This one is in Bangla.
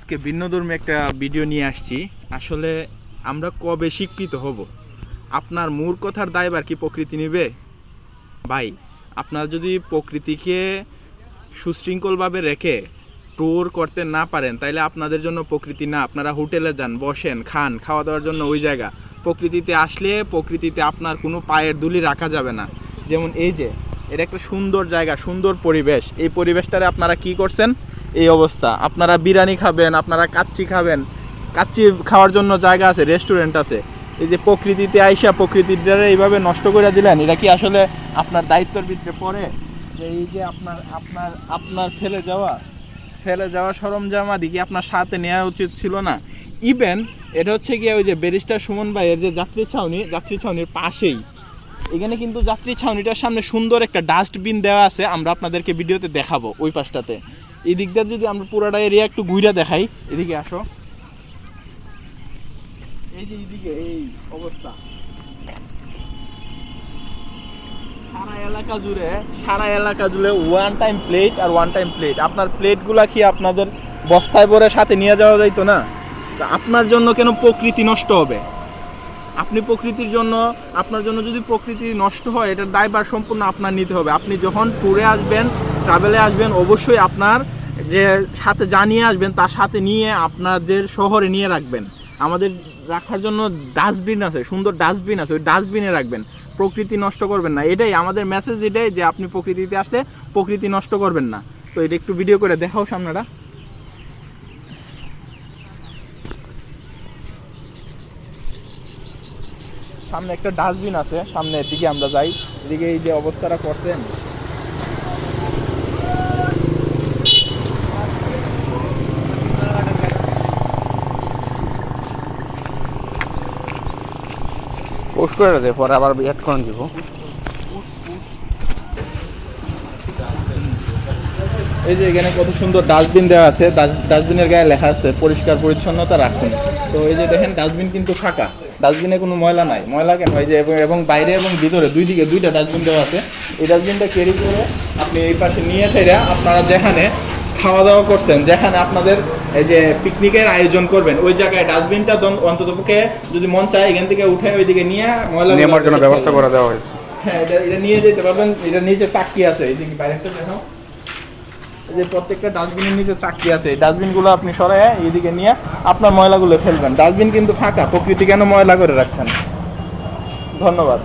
আজকে ভিন্নধর্মী একটা ভিডিও নিয়ে আসছি। আসলে আমরা কবে শিক্ষিত হব? আপনার মূর কথার দায়বার কি প্রকৃতি নেবে? ভাই, আপনার যদি প্রকৃতিকে সুশৃঙ্খলভাবে রেখে ট্যুর করতে না পারেন, তাইলে আপনাদের জন্য প্রকৃতি না। আপনারা হোটেলে যান, বসেন, খান খাওয়া দাওয়ার জন্য ওই জায়গা। প্রকৃতিতে আসলে প্রকৃতিতে আপনার কোনো পায়ের দুলি রাখা যাবে না। যেমন এই যে, এটা একটা সুন্দর জায়গা, সুন্দর পরিবেশ। এই পরিবেশটারে আপনারা কি করছেন? এই অবস্থা। আপনারা বিরিয়ানি খাবেন, আপনারা কাচ্চি খাবেন। কাচ্চি খাওয়ার জন্য জায়গা আছে রেস্টুরেন্ট আছে। এই যে প্রকৃতিতে আইসা প্রকৃতিটারে এইভাবে নষ্ট করে দিলেন, এটা কি আসলে আপনার দায়িত্বের ভিতরে পড়ে? যে এই যে আপনার আপনার আপনার ফেলে যাওয়া ফেলে যাওয়া সরঞ্জাম আদি কি আপনার সাথে নেওয়া উচিত ছিল না? ইভেন এটা হচ্ছে গিয়ে ওই যে ব্যারিস্টার সুমন ভাইয়ের যে যাত্রী ছাউনি, যাত্রী ছাউনির পাশেই। এখানে কিন্তু যাত্রী ছাউনিটার সামনে সুন্দর একটা ডাস্টবিন দেওয়া আছে, আমরা আপনাদেরকে ভিডিওতে দেখাবো ওই পাশটাতে। এই দিকটা যদি আমরা পুরাটা এরিয়া একটু ঘুরে দেখাই, এদিকে আসো। এই যে এইদিকে, এই অবস্থা। সারা এলাকা জুড়ে, সারা এলাকা জুড়ে ওয়ান টাইম প্লেট আর ওয়ান টাইম প্লেট আপনার প্লেটগুলা কি আপনাদের বস্তায় ভরে সাথে নিয়ে যাওয়া যাইতো না? তা আপনার জন্য কেন প্রকৃতি নষ্ট হবে? আপনি প্রকৃতির জন্য, আপনার জন্য যদি প্রকৃতি নষ্ট হয়, এটার দায়ভার সম্পূর্ণ আপনার নিতে হবে। আপনি যখন ট্যুরে আসবেন ট্রাভেলে আসবেন, অবশ্যই আপনার যে সাথে জানিয়ে আসবেন, তার সাথে নিয়ে আপনাদের শহরে নিয়ে রাখবেন। আমাদের রাখার জন্য ডাস্টবিন আছে, সুন্দর ডাস্টবিন আছে, ওই ডাস্টবিনে রাখবেন। প্রকৃতি নষ্ট করবেন না। এটাই আমাদের মেসেজ এটাই যে আপনি প্রকৃতিতে আসলে প্রকৃতি নষ্ট করবেন না। তো এটা একটু ভিডিও করে দেখাও সামনেটা। সামনে একটা ডাস্টবিন আছে, সামনের দিকে আমরা যাই। এদিকে এই যে অবস্থাটা করতেন পোস্ট করে দে পরে আবার অ্যাড করে দিব এই যে এখানে কত সুন্দর ডাস্টবিন দেওয়া আছে ডাস্টবিনের গায়ে লেখা আছে, পরিষ্কার পরিচ্ছন্নতা রাখুন। তো এই যে দেখেন, ডাস্টবিন কিন্তু ফাঁকা। ডাস্টবিনে কোনো ময়লা নাই। ময়লা কেন? এই যে এবং- বাইরে এবং ভিতরে দুই দিকে দুইটা ডাস্টবিন দেওয়া আছে। এই ডাস্টবিনটা ক্যারি করে আপনি এই পাশে নিয়ে ফেরে আপনারা যেখানে খাওয়া দাওয়া করছেন যেখানে আপনাদের এই যে পিকনিকের আয়োজন করবেন ওই জায়গায় ডাস্টবিনটা অন্তত পক্ষে যদি মন চায় এখান থেকে উঠে ওইদিকে নিয়ে ময়লা নেওয়ার জন্য ব্যবস্থা করে দেওয়া হয়েছে। হ্যাঁ এটা এটা নিয়ে যেতে পারবেন এটা নিচে চাকরি আছে এইদিকে বাইরেটা দেখাও এই যে প্রত্যেকটা ডাস্টবিনের নিচে চাকরি আছে এই ডাস্টবিনগুলো আপনি সরায় এইদিকে নিয়ে আপনার ময়লাগুলো ফেলবেন। ডাস্টবিন কিন্তু ফাঁকা প্রকৃতি কেন ময়লা করে রাখছেন? ধন্যবাদ।